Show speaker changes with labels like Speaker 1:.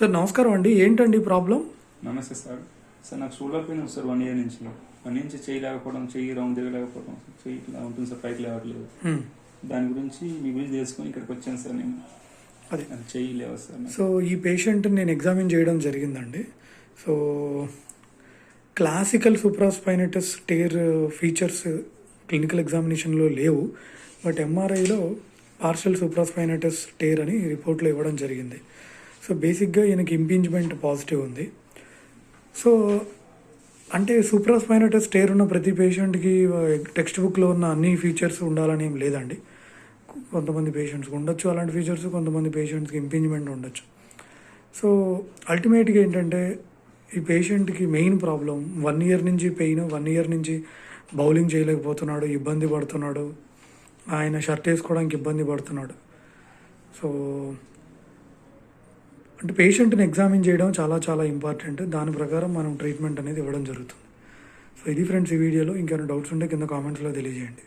Speaker 1: Sir నమస్కారం అండి. ఏంటండి ప్రాబ్లం?
Speaker 2: నమస్తే సార్. సార్ నాకు shoulder pain sir one year నుంచి. వన్ నుంచి చేయి లేకపోవడం చెయ్యి రౌండ్ తిరగలేకపోవడం చెయ్యి ఇట్లా ఉంటుంది సార్ పైకి లేవట్లేదు. దాని గురించి మీ గురించి తెలుసుకొని ఇక్కడికి వచ్చాను సార్ నేను.
Speaker 1: అదే.
Speaker 2: చెయ్యి లేవు సార్.
Speaker 1: సో ఈ పేషెంట్ నేను ఎగ్జామిన్ చేయడం జరిగిందండి. So classical supraspinatus tear features clinical ఎగ్జామినేషన్లో లేవు. బట్ ఎంఆర్ఐలో పార్షల్ సూప్రాస్పైనటస్ టేర్ అని రిపోర్ట్లో ఇవ్వడం జరిగింది. సో బేసిక్గా ఈయనకి ఇంపీచ్మెంట్ పాజిటివ్ ఉంది. సో అంటే సూప్రాస్పైనటస్ స్టేర్ ఉన్న ప్రతి పేషెంట్కి టెక్స్ట్ బుక్లో ఉన్న అన్ని ఫీచర్స్ ఉండాలని ఏం లేదండి. కొంతమంది పేషెంట్స్కి ఉండొచ్చు అలాంటి ఫీచర్స్ కొంతమంది పేషెంట్స్కి ఇంపీచ్మెంట్ ఉండొచ్చు. సో అల్టిమేట్గా ఏంటంటే ఈ పేషెంట్కి మెయిన్ ప్రాబ్లం వన్ ఇయర్ నుంచి పెయిన్ వన్ ఇయర్ నుంచి బౌలింగ్ చేయలేకపోతున్నాడు ఇబ్బంది పడుతున్నాడు ఆయన షర్ట్ వేసుకోవడానికి ఇబ్బంది పడుతున్నాడు. సో అంటే పేషెంట్ని ఎగ్జామిన్ చేయడం చాలా చాలా ఇంపార్టెంట్ దాని ప్రకారం మనం ట్రీట్మెంట్ అనేది ఇవ్వడం జరుగుతుంది. సో ఇది ఫ్రెండ్స్ ఈ వీడియోలో. ఇంకేమైనా డౌట్స్ ఉంటే కింద కామెంట్స్లో తెలియజేయండి.